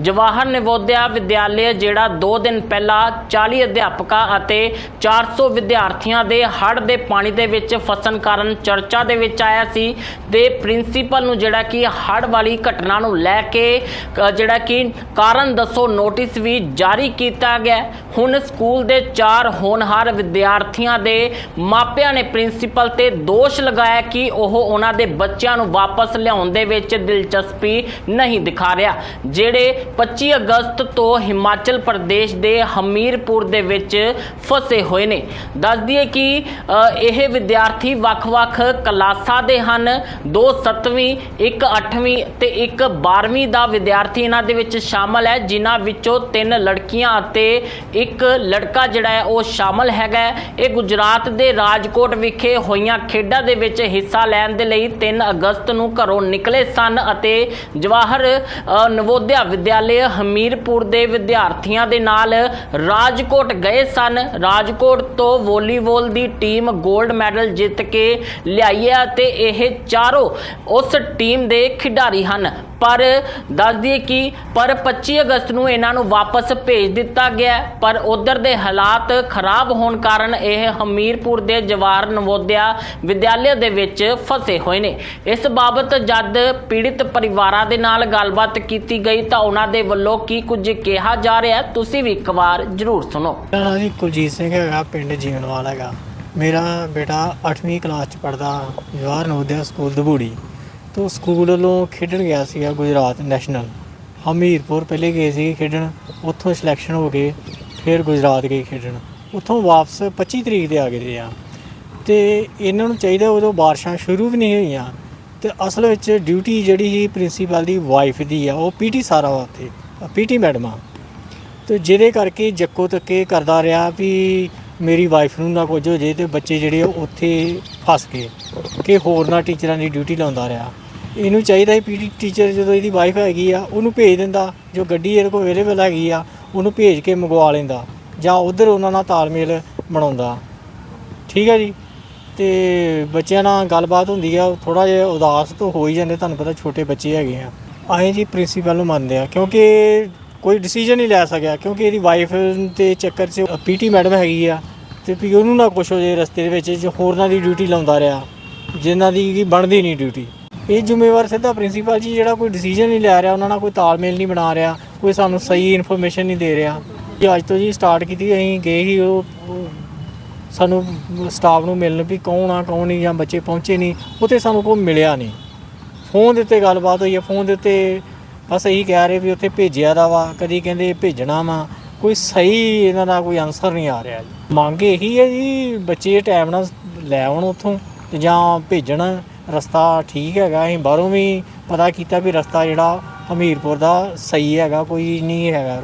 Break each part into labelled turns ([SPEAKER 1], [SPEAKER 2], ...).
[SPEAKER 1] ਜਵਾਹਰ ਨਵੋਦਿਆ ਵਿਦਿਆਲਯ ਜਿਹੜਾ 2 ਦਿਨ ਪਹਿਲਾਂ 40 ਅਧਿਆਪਕਾਂ ਅਤੇ 400 ਵਿਦਿਆਰਥੀਆਂ ਦੇ ਹੜ੍ਹ ਦੇ ਪਾਣੀ ਦੇ ਵਿੱਚ ਫਸਣ ਕਾਰਨ ਚਰਚਾ ਦੇ ਵਿੱਚ ਆਇਆ ਸੀ ਤੇ ਪ੍ਰਿੰਸੀਪਲ ਨੂੰ ਜਿਹੜਾ ਕਿ ਹੜ੍ਹ ਵਾਲੀ ਘਟਨਾ ਨੂੰ ਲੈ ਕੇ ਜਿਹੜਾ ਕਿ ਕਾਰਨ ਦੱਸੋ, ਨੋਟਿਸ ਵੀ ਜਾਰੀ ਕੀਤਾ ਗਿਆ। ਹੁਣ ਸਕੂਲ ਦੇ ਚਾਰ ਹੋਣਹਾਰ ਵਿਦਿਆਰਥੀਆਂ ਦੇ ਮਾਪਿਆਂ ਨੇ ਪ੍ਰਿੰਸੀਪਲ ਤੇ ਦੋਸ਼ ਲਗਾਇਆ ਕਿ ਉਹ ਉਹਨਾਂ ਦੇ ਬੱਚਿਆਂ ਨੂੰ ਵਾਪਸ ਲਿਆਉਣ ਦੇ ਵਿੱਚ ਦਿਲਚਸਪੀ ਨਹੀਂ ਦਿਖਾ ਰਿਹਾ, ਜਿਹੜੇ 25 ਅਗਸਤ ਤੋਂ ਹਿਮਾਚਲ ਪ੍ਰਦੇਸ਼ ਦੇ ਹਮੀਰਪੁਰ ਦੇ ਵਿੱਚ ਫਸੇ ਹੋਏ ਨੇ। ਦੱਸ ਦਈਏ ਕਿ ਇਹ ਵਿਦਿਆਰਥੀ ਵੱਖ-ਵੱਖ ਕਲਾਸਾਂ ਦੇ ਹਨ। ਦੋ 7ਵੀਂ ਇੱਕ 8ਵੀਂ ਤੇ ਇੱਕ 12ਵੀਂ ਦਾ ਵਿਦਿਆਰਥੀ ਇਹਨਾਂ ਦੇ ਵਿੱਚ ਸ਼ਾਮਲ ਹੈ, ਜਿਨ੍ਹਾਂ ਵਿੱਚੋਂ ਤਿੰਨ ਲੜਕੀਆਂ ਅਤੇ ਇੱਕ ਲੜਕਾ ਜਿਹੜਾ ਹੈ, ਉਹ ਸ਼ਾਮਲ ਹੈਗਾ ਇਹ ਗੁਜਰਾਤ ਦੇ ਰਾਜਕੋਟ ਵਿਖੇ ਹੋਈਆਂ ਖੇਡਾਂ ਦੇ ਵਿੱਚ ਹਿੱਸਾ ਲੈਣ ਦੇ ਲਈ 3 ਅਗਸਤ ਨੂੰ ਘਰੋਂ ਨਿਕਲੇ ਸਨ ਅਤੇ ਜਵਾਹਰ ਨਵੋਦਿਆ ਨਵੋਦਿਆ ਵਿਦਿਆਲਯ ਹਮੀਰਪੁਰ ਦੇ ਵਿਦਿਆਰਥੀਆਂ ਦੇ ਨਾਲ ਰਾਜਕੋਟ ਗਏ ਸਨ। ਰਾਜਕੋਟ ਤੋਂ ਵੋਲੀਬਾਲ ਦੀ ਟੀਮ 골ਡ ਮੈਡਲ ਜਿੱਤ ਕੇ ਲਿਆਈ ਹੈ ਤੇ ਇਹ ਚਾਰੋਂ ਉਸ ਟੀਮ ਦੇ ਖਿਡਾਰੀ ਹਨ। ਪਰ ਦੱਸ ਦਈਏ ਕਿ ਪਰ 25 ਅਗਸਤ ਨੂੰ ਇਹਨਾਂ ਨੂੰ ਵਾਪਸ ਭੇਜ ਦਿੱਤਾ ਗਿਆ ਪਰ ਉਧਰ ਦੇ ਹਾਲਾਤ ਖਰਾਬ ਹੋਣ ਕਾਰਨ ਇਹ ਹਮੀਰਪੁਰ ਦੇ ਜਵਾਹਰ ਨਵੋਦਿਆ ਵਿਦਿਆਲਿਆ ਦੇ ਵਿੱਚ ਫਸੇ ਹੋਏ ਨੇ। ਇਸ ਬਾਬਤ ਜਦ ਪੀੜਿਤ ਪਰਿਵਾਰਾਂ ਦੇ ਨਾਲ ਗੱਲਬਾਤ ਕੀਤੀ ਗਈ ਤਾਂ ਉਹਨਾਂ ਦੇ ਵੱਲੋਂ ਕੀ ਕੁਝ ਕਿਹਾ ਜਾ ਰਿਹਾ ਤੁਸੀਂ ਵੀ ਇੱਕ ਵਾਰ ਜ਼ਰੂਰ ਸੁਣੋ।
[SPEAKER 2] ਮੇਰਾ ਨਾਮ ਜੀ ਕੁਲਜੀਤ ਸਿੰਘ ਹੈਗਾ, ਪਿੰਡ ਜੀਵਨਵਾਲ ਹੈਗਾ। ਮੇਰਾ ਬੇਟਾ 8ਵੀਂ ਕਲਾਸ ਚ ਪੜਦਾ ਜਵਾਹਰ ਨਵੋਦਿਆ ਸਕੂਲ, ਦਬੂੜੀ। ਤੋਂ ਸਕੂਲ ਵੱਲੋਂ ਖੇਡਣ ਗਿਆ ਸੀਗਾ ਗੁਜਰਾਤ ਨੈਸ਼ਨਲ। ਹਮੀਰਪੁਰ ਪਹਿਲੇ ਗਏ ਸੀ ਖੇਡਣ, ਉੱਥੋਂ ਸਿਲੈਕਸ਼ਨ ਹੋ ਕੇ ਫਿਰ ਗੁਜਰਾਤ ਗਏ ਖੇਡਣ। ਉੱਥੋਂ ਵਾਪਸ 25 ਤਰੀਕ ਦੇ ਆ ਗਏ ਆ। ਤੇ ਇਹਨਾਂ ਨੂੰ ਚਾਹੀਦਾ ਉਦੋਂ ਬਾਰਿਸ਼ਾਂ ਸ਼ੁਰੂ ਵੀ ਨਹੀਂ ਹੋਈਆਂ ਤੇ ਅਸਲ ਵਿੱਚ ਡਿਊਟੀ ਜਿਹੜੀ ਸੀ ਪ੍ਰਿੰਸੀਪਲ ਦੀ ਵਾਈਫ ਦੀ ਆ, ਉਹ ਪੀਟੀ ਸਾਰਾ ਵਾ ਉੱਥੇ ਪੀਟੀ ਮੈਡਮ ਆ। ਤੇ ਜਿਹਦੇ ਕਰਕੇ ਜੱਕੋ ਤੱਕੇ ਕਰਦਾ ਰਿਹਾ ਵੀ ਮੇਰੀ ਵਾਈਫ ਨੂੰ ਨਾ ਕੁਝ ਹੋ ਜੇ ਤੇ ਬੱਚੇ ਜਿਹੜੇ ਆ ਉੱਥੇ ਫਸ ਗਏ, ਕਿ ਹੋਰ ਨਾ ਟੀਚਰਾਂ ਦੀ ਡਿਊਟੀ ਲਾਉਂਦਾ ਰਿਹਾ। ਇਹਨੂੰ ਚਾਹੀਦਾ ਸੀ ਪੀਟੀ ਟੀਚਰ ਜਦੋਂ ਇਹਦੀ ਵਾਈਫ ਹੈਗੀ ਆ, ਉਹਨੂੰ ਭੇਜ ਦਿੰਦਾ, ਜੋ ਗੱਡੀ ਇਹਦੇ ਕੋਲ ਅਵੇਲੇਬਲ ਹੈਗੀ ਆ, ਉਹਨੂੰ ਭੇਜ ਕੇ ਮੰਗਵਾ ਲੈਂਦਾ ਜਾਂ ਉਧਰ ਉਹਨਾਂ ਨਾਲ ਤਾਲਮੇਲ ਬਣਾਉਂਦਾ। ਠੀਕ ਹੈ ਜੀ? ਤੇ ਬੱਚਿਆਂ ਨਾਲ ਗੱਲਬਾਤ ਹੁੰਦੀ ਆ ਥੋੜਾ ਜਿਹਾ ਉਦਾਸ ਤੋਂ ਹੋ ਹੀ ਜਾਂਦੇ, ਤੁਹਾਨੂੰ ਪਤਾ ਛੋਟੇ ਬੱਚੇ ਹੈਗੇ ਆ। ਅਸੀਂ ਜੀ ਪ੍ਰਿੰਸੀਪਲ ਨੂੰ ਮੰਨਦੇ ਆ, ਕਿਉਂਕਿ ਕੋਈ ਡਿਸੀਜਨ ਨਹੀਂ ਲੈ ਸਕਿਆ, ਕਿਉਂਕਿ ਇਹਦੀ ਵਾਈਫ ਦੇ ਚੱਕਰ 'ਚ ਪੀਟੀ ਮੈਡਮ ਹੈਗੀ ਆ, ਤੇ ਵੀ ਉਹਨੂੰ ਨਾ ਕੁਛ ਹੋ ਜੇ ਰਸਤੇ ਦੇ ਵਿੱਚ, ਜੋ ਹੋਰਨਾਂ ਦੀ ਡਿਊਟੀ ਲਾਉਂਦਾ ਰਿਹਾ, ਜਿਨ੍ਹਾਂ ਦੀ ਕੀ ਬਣਦੀ ਨਹੀਂ ਡਿਊਟੀ ਇਹ ਜ਼ਿੰਮੇਵਾਰ ਸਿੱਧਾ ਪ੍ਰਿੰਸੀਪਲ ਜੀ ਜਿਹੜਾ ਕੋਈ ਡਿਸੀਜਨ ਨਹੀਂ ਲੈ ਰਿਹਾ, ਉਹਨਾਂ ਨਾਲ ਕੋਈ ਤਾਲਮੇਲ ਨਹੀਂ ਬਣਾ ਰਿਹਾ, ਕੋਈ ਸਾਨੂੰ ਸਹੀ ਇਨਫੋਰਮੇਸ਼ਨ ਨਹੀਂ ਦੇ ਰਿਹਾ। ਜੀ, ਅੱਜ ਤੋਂ ਜੀ ਸਟਾਰਟ ਕੀਤੀ, ਅਸੀਂ ਗਏ ਹੀ ਉਹ ਸਾਨੂੰ ਸਟਾਫ ਨੂੰ ਮਿਲਣ ਵੀ ਕੌਣ ਆ, ਕੌਣ ਨਹੀਂ, ਜਾਂ ਬੱਚੇ ਪਹੁੰਚੇ ਨਹੀਂ, ਉੱਥੇ ਸਾਨੂੰ ਕੋਈ ਮਿਲਿਆ ਨਹੀਂ। ਫੋਨ ਦੇ ਉੱਤੇ ਗੱਲਬਾਤ ਹੋਈ ਹੈ ਫੋਨ ਦੇ ਉੱਤੇ ਬਸ ਇਹੀ ਕਹਿ ਰਹੇ ਵੀ ਉੱਥੇ ਭੇਜਿਆ ਦਾ ਵਾ, ਕਦੀ ਕਹਿੰਦੇ ਭੇਜਣਾ ਵਾ, ਕੋਈ ਸਹੀ ਇਹਨਾਂ ਦਾ ਕੋਈ ਆਨਸਰ ਨਹੀਂ ਆ ਰਿਹਾ ਜੀ। ਮੰਗ ਇਹੀ ਹੈ ਜੀ, ਬੱਚੇ ਟਾਈਮ ਨਾਲ ਲੈ ਆਉਣ ਉੱਥੋਂ, ਤੇ ਜਾਂ ਭੇਜਣ। ਰਸਤਾ ਠੀਕ ਹੈਗਾ, ਅਸੀਂ ਬਾਹਰੋਂ ਵੀ ਪਤਾ ਕੀਤਾ ਵੀ ਰਸਤਾ ਜਿਹੜਾ ਹਮੀਰਪੁਰ ਦਾ ਸਹੀ ਹੈਗਾ, ਕੋਈ ਨਹੀਂ ਹੈਗਾ।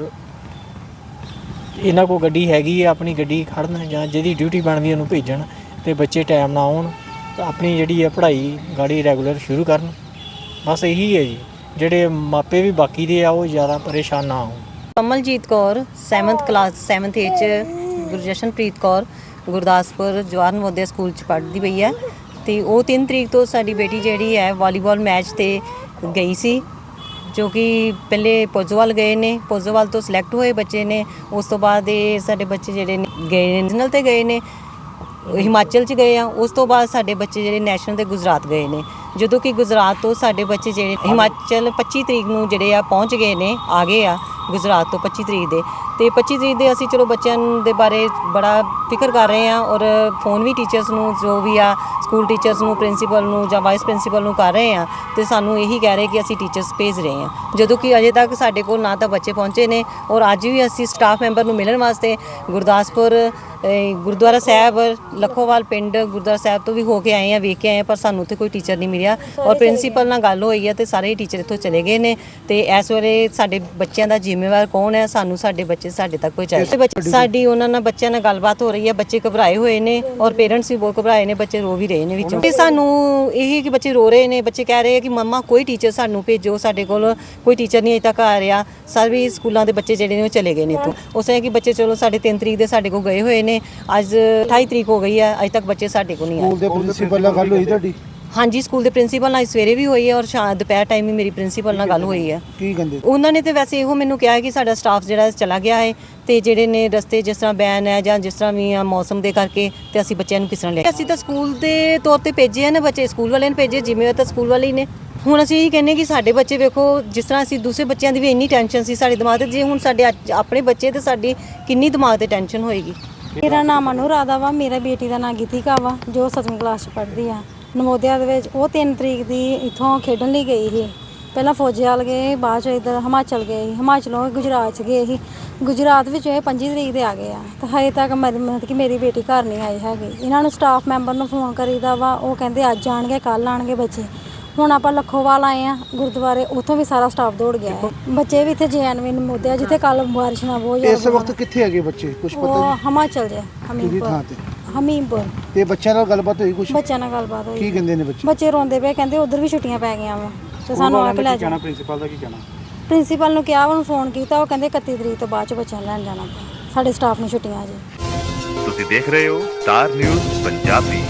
[SPEAKER 2] ਇਹਨਾਂ ਕੋਲ ਗੱਡੀ ਹੈਗੀ ਹੈ ਆਪਣੀ ਗੱਡੀ ਖੜਨ ਜਾਂ ਜਿਹਦੀ ਡਿਊਟੀ ਬਣਦੀ ਉਹਨੂੰ ਭੇਜਣ ਤੇ ਬੱਚੇ ਟਾਈਮ ਨਾਲ ਆਉਣ, ਤਾਂ ਆਪਣੀ ਜਿਹੜੀ ਹੈ ਪੜ੍ਹਾਈ ਗਾੜੀ ਰੈਗੂਲਰ ਸ਼ੁਰੂ ਕਰਨ। ਬਸ ਇਹੀ ਹੈ ਜੀ, ਜਿਹੜੇ ਮਾਪੇ ਵੀ ਬਾਕੀ ਦੇ ਆ, ਉਹ ਜ਼ਿਆਦਾ ਪਰੇਸ਼ਾਨ ਨਾ ਹੋਣ।
[SPEAKER 3] Kamaljit Kaur 7th class 7th A ਚ ਗੁਰਜਸ਼ਨਪ੍ਰੀਤ ਕੌਰ, ਗੁਰਦਾਸਪੁਰ, ਜਵਾਹਰ ਨਵੋਦਿਆ ਸਕੂਲ ਚ ਪੜ੍ਹਦੀ ਪਈ ਹੈ। ਤੇ ਉਹ 3 ਤਰੀਕ ਤੋਂ ਸਾਡੀ ਬੇਟੀ ਜਿਹੜੀ ਹੈ ਵਾਲੀਬਾਲ ਮੈਚ ਤੇ ਗਈ ਸੀ, ਜੋ ਕਿ ਪਹਿਲੇ ਪੋਜੋਵਾਲ ਗਏ ਨੇ ਪੋਜੋਵਾਲ ਤੋਂ ਸਿਲੈਕਟ ਹੋਏ ਬੱਚੇ ਨੇ, ਉਸ ਤੋਂ ਬਾਅਦ ਇਹ ਸਾਡੇ ਬੱਚੇ ਜਿਹੜੇ ਨੇ ਗਏ ਨੇ ਨੈਸ਼ਨਲ ਤੇ ਗਏ ਨੇ, ਹਿਮਾਚਲ ਚ ਗਏ ਆ, ਉਸ ਤੋਂ ਬਾਅਦ ਸਾਡੇ ਬੱਚੇ ਜਿਹੜੇ ਨੈਸ਼ਨਲ ਤੇ ਗੁਜਰਾਤ ਗਏ ਨੇ। ਜਦੋਂ ਕਿ ਗੁਜਰਾਤ ਤੋਂ ਸਾਡੇ ਬੱਚੇ ਜਿਹੜੇ ਹਿਮਾਚਲ 25 ਤਰੀਕ ਨੂੰ ਜਿਹੜੇ ਆ ਪਹੁੰਚ ਗਏ ਨੇ, ਆ ਗਏ ਆ। ਗੁਜਰਾਤ ਤੋਂ 25 ਤਰੀਕ ਦੇ। ਤੇ 25 ਤਰੀਕ ਦੇ ਅਸੀਂ ਚਲੋ ਬੱਚਿਆਂ ਦੇ ਬਾਰੇ ਬੜਾ ਫਿਕਰ ਕਰ ਰਹੇ ਆ ਔਰ ਫੋਨ ਵੀ ਟੀਚਰਸ ਨੂੰ ਜੋ ਵੀ ਆ ਸਕੂਲ ਟੀਚਰਸ ਨੂੰ ਪ੍ਰਿੰਸੀਪਲ ਨੂੰ ਜਾਂ ਵਾਈਸ ਪ੍ਰਿੰਸੀਪਲ ਨੂੰ ਕਰ ਰਹੇ ਆ ਤੇ ਸਾਨੂੰ ਇਹੀ ਕਹਿ ਰਹੇ ਕਿ ਅਸੀਂ ਟੀਚਰਸ ਭੇਜ ਰਹੇ ਆ ਜਦੋਂ ਕਿ ਅਜੇ ਤੱਕ ਸਾਡੇ ਕੋਲ ਨਾ ਤਾਂ ਬੱਚੇ ਪਹੁੰਚੇ ਨੇ ਔਰ ਅੱਜ ਵੀ ਅਸੀਂ ਸਟਾਫ ਮੈਂਬਰ ਨੂੰ ਮਿਲਣ ਵਾਸਤੇ ਗੁਰਦਾਸਪੁਰ ਗੁਰਦੁਆਰਾ ਸਾਹਿਬ ਲਖੋਵਾਲ ਪਿੰਡ ਗੁਰਦੁਆਰਾ ਸਾਹਿਬ ਤੋਂ ਵੀ ਹੋ ਕੇ ਆਏ ਆ ਵੇਖ ਕੇ ਆਏ ਆ, ਪਰ ਸਾਨੂੰ ਉੱਥੇ ਕੋਈ ਟੀਚਰ ਨਹੀਂ ਮਿਲਿਆ। ਔਰ ਪ੍ਰਿੰਸੀਪਲ ਨਾਲ ਗੱਲ ਹੋਈ ਹੈ ਤੇ ਸਾਰੇ ਟੀਚਰ ਇੱਥੋਂ ਚਲੇ ਗਏ ਨੇ ਤੇ ਇਸ ਵੇਲੇ ਸਾਡੇ ਬੱਚਿਆਂ ਦਾ ਜ਼ਿੰਮੇਵਾਰ ਕੌਣ ਹੈ? ਸਾਨੂੰ ਸਾਡੇ ਬੱਚੇ ਸਾਡੇ ਤੱਕ ਪਹੁੰਚਾਏ। ਬੱਚੇ ਸਾਡੀ ਉਹਨਾਂ ਨਾਲ ਬੱਚਿਆਂ ਨਾਲ ਗੱਲਬਾਤ ਹੋ ਰਹੀ ਹੈ। ਬੱਚੇ ਘਬਰਾਏ ਹੋਏ ਨੇ ਔਰ ਪੇਰੈਂਟਸ ਵੀ ਬਹੁਤ ਘਬਰਾਏ ਨੇ ਬੱਚੇ ਰੋ ਵੀ ਰਹੇ ਨੇ ਵਿੱਚੋਂ। ਤੇ ਸਾਨੂੰ ਇਹੀ ਕਿ ਬੱਚੇ ਰੋ ਰਹੇ ਨੇ ਬੱਚੇ ਕਹਿ ਰਹੇ ਕਿ ਮੰਮਾ ਕੋਈ ਟੀਚਰ ਸਾਨੂੰ ਭੇਜੋ ਸਾਡੇ ਕੋਲ ਕੋਈ ਟੀਚਰ ਨਹੀਂ ਅਜੇ ਤੱਕ ਆ ਰਿਹਾ। ਸਾਰੇ ਸਕੂਲਾਂ ਦੇ ਬੱਚੇ ਜਿਹੜੇ ਨੇ ਉਹ ਚਲੇ ਗਏ ਨੇ ਇੱਥੋਂ। ਉਸ ਕਿ ਬੱਚੇ ਚਲੋ ਸਾਡੇ 3 ਤਰੀਕ ਦੇ ਸਾਡੇ ਕੋਲ ਗਏ ਹੋਏ ਨੇ। ਅੱਜ 28 ਤਰੀਕ ਹੋ ਗਈ ਹੈ ਅਜੇ ਤੱਕ ਬੱਚੇ ਸਾਡੇ ਕੋਲ ਨਹੀਂ ਆਏ।
[SPEAKER 4] ਸਕੂਲ ਦੇ ਪ੍ਰਿੰਸੀਪਲ ਨਾਲ ਗੱਲ ਹੋਈ ਤੁਹਾਡੀ?
[SPEAKER 3] ਹਾਂਜੀ ਸਕੂਲ ਦੇ ਪ੍ਰਿੰਸੀਪਲ ਨਾਲ ਸਵੇਰੇ ਵੀ ਹੋਈ ਹੈ ਔਰ ਸ਼ਾਮ ਦੁਪਹਿਰ ਟਾਈਮ ਵੀ ਮੇਰੀ ਪ੍ਰਿੰਸੀਪਲ ਨਾਲ ਗੱਲ ਹੋਈ ਹੈ।
[SPEAKER 4] ਕੀ ਕਹਿੰਦੇ?
[SPEAKER 3] ਉਹਨਾਂ ਨੇ ਤੇ ਵੈਸੇ ਇਹੋ ਮੈਨੂੰ ਕਿਹਾ ਕਿ ਸਾਡਾ ਸਟਾਫ ਜਿਹੜਾ ਚਲਾ ਗਿਆ ਹੈ ਤੇ ਜਿਹੜੇ ਨੇ ਰਸਤੇ ਜਿਸ ਤਰ੍ਹਾਂ ਬੈਨ ਹੈ ਜਾਂ ਜਿਸ ਤਰ੍ਹਾਂ ਵੀ ਆ ਮੌਸਮ ਦੇ ਕਰਕੇ ਤੇ ਅਸੀਂ ਬੱਚਿਆਂ ਨੂੰ ਕਿਸ ਤਰ੍ਹਾਂ ਲਿਆ। ਅਸੀਂ ਤਾਂ ਸਕੂਲ ਦੇ ਤੌਰ ਤੇ ਭੇਜੇ ਆ ਨਾ ਬੱਚੇ ਸਕੂਲ ਵਾਲਿਆਂ ਨੇ ਭੇਜੇ ਜਿਵੇਂ ਤਾਂ ਸਕੂਲ ਵਾਲੇ ਹੀ ਨੇ। ਹੁਣ ਅਸੀਂ ਇਹ ਕਹਿੰਨੇ ਕਿ ਸਾਡੇ ਬੱਚੇ ਵੇਖੋ ਜਿਸ ਤਰ੍ਹਾਂ ਅਸੀਂ ਦੂਸਰੇ ਬੱਚਿਆਂ ਦੀ ਵੀ ਇੰਨੀ ਟੈਨਸ਼ਨ ਸੀ ਸਾਡੇ ਦਿਮਾਗ ਤੇ ਜੇ ਹੁਣ ਸਾਡੇ ਅੱਜ- ਆਪਣੇ ਬੱਚੇ ਤੇ ਸਾਡੀ ਕਿੰਨੀ ਦਿਮਾਗ ਤੇ ਟੈਨਸ਼ਨ ਹੋਏਗੀ।
[SPEAKER 5] ਮੇਰਾ ਨਾਮ ਅਨੁਰਾਧਾ ਵਾ ਮੇਰਾ ਬੇਟੀ ਦਾ ਨਾਮ ਗੀਤਿਕਾ ਵਾ ਜੋ 7ਵੀਂ ਕਲਾਸ ਚ ਪੜ੍ਹਦੀ ਆ। ਨਵੋਦਿਆ ਦੇ ਵਿੱਚ ਉਹ 3 ਤਰੀਕ ਦੀ ਇੱਥੋਂ ਖੇਡਣ ਲਈ ਗਈ ਸੀ। ਪਹਿਲਾਂ ਫੌਜੀਆਲ ਗਏ ਬਾਅਦ ਚ ਇਧਰ ਹਿਮਾਚਲ ਗਏ। ਹਿਮਾਚਲੋਂ ਗੁਜਰਾਤ ਚ ਗਏ ਸੀ। ਗੁਜਰਾਤ ਵਿੱਚ ਇਹ 25 ਤਰੀਕ ਦੇ ਆ ਗਏ ਆ। ਤੇ ਹਜੇ ਤੱਕ ਮਤਲਬ ਕਿ ਮੇਰੀ ਬੇਟੀ ਘਰ ਨਹੀਂ ਆਈ ਹੈਗੀ। ਇਹਨਾਂ ਨੂੰ ਸਟਾਫ ਮੈਂਬਰ ਨੂੰ ਫੋਨ ਕਰੀਦਾ ਵਾ। ਉਹ ਕਹਿੰਦੇ ਅੱਜ ਆਣਗੇ ਕੱਲ ਆਣਗੇ ਬੱਚੇ। ਹੁਣ ਆਪਾਂ ਲੱਖੋਵਾਲ ਆਏ ਆ ਗੁਰਦੁਆਰੇ ਉੱਥੋਂ ਵੀ ਸਾਰਾ ਸਟਾਫ ਦੌੜ ਗਿਆ ਹੈ। ਬੱਚੇ ਵੀ ਇੱਥੇ ਜੈਨਵਿਨ ਨਵੋਦਿਆ ਜਿੱਥੇ ਕੱਲ ਬਾਰਿਸ਼ ਨਾਲ ਬਹੁਤ ਜ਼ਿਆਦਾ
[SPEAKER 4] ਇਸ ਵਕਤ ਕਿੱਥੇ ਹੈਗੇ ਬੱਚੇ? ਕੁਝ ਪਤਾ
[SPEAKER 5] ਉਹ ਹਿਮਾਚਲ ਦੇ
[SPEAKER 4] ਕਿਹੜੀ ਥਾਂ
[SPEAKER 5] ਹਮੀਰਪੁਰ।
[SPEAKER 4] ਤੇ?
[SPEAKER 5] ਹਮੀਰਪੁਰ
[SPEAKER 4] ਤੇ ਬੱਚਿਆਂ ਨਾਲ ਗੱਲਬਾਤ ਹੋਈ ਕੁਝ
[SPEAKER 5] ਬੱਚਿਆਂ ਨਾਲ ਗੱਲਬਾਤ ਹੋਈ।
[SPEAKER 4] ਕੀ ਕਹਿੰਦੇ ਨੇ ਬੱਚੇ?
[SPEAKER 5] ਬੱਚੇ ਰੋਂਦੇ ਪਏ ਕਹਿੰਦੇ ਉਧਰ ਵੀ ਛੁੱਟੀਆਂ ਪੈ ਗਈਆਂ ਵਾ। ਤੇ ਸਾਨੂੰ ਆ ਕੇ ਲੈ ਜਾਣਾ
[SPEAKER 4] ਪ੍ਰਿੰਸੀਪਲ ਦਾ ਕੀ ਕਹਿਣਾ?
[SPEAKER 5] ਪ੍ਰਿੰਸੀਪਲ ਨੂੰ ਕਿਹਾ ਉਹਨੂੰ ਫੋਨ ਕੀਤਾ ਉਹ ਕਹਿੰਦੇ 31 ਤਰੀਕ ਤੋਂ ਬਾਅਦ ਚ ਬੱਚਿਆਂ ਨੂੰ ਲੈਣ ਜਾਣਾ ਪਿਆ। ਸਾਡੇ ਸਟਾਫ ਨੂੰ ਛੁੱਟੀਆਂ ਆ ਜੀ।
[SPEAKER 6] ਤੁਸੀਂ ਦੇਖ ਰਹੇ ਹੋ ਸਟਾਰ ਨਿਊਜ਼ ਪੰਜਾਬੀ।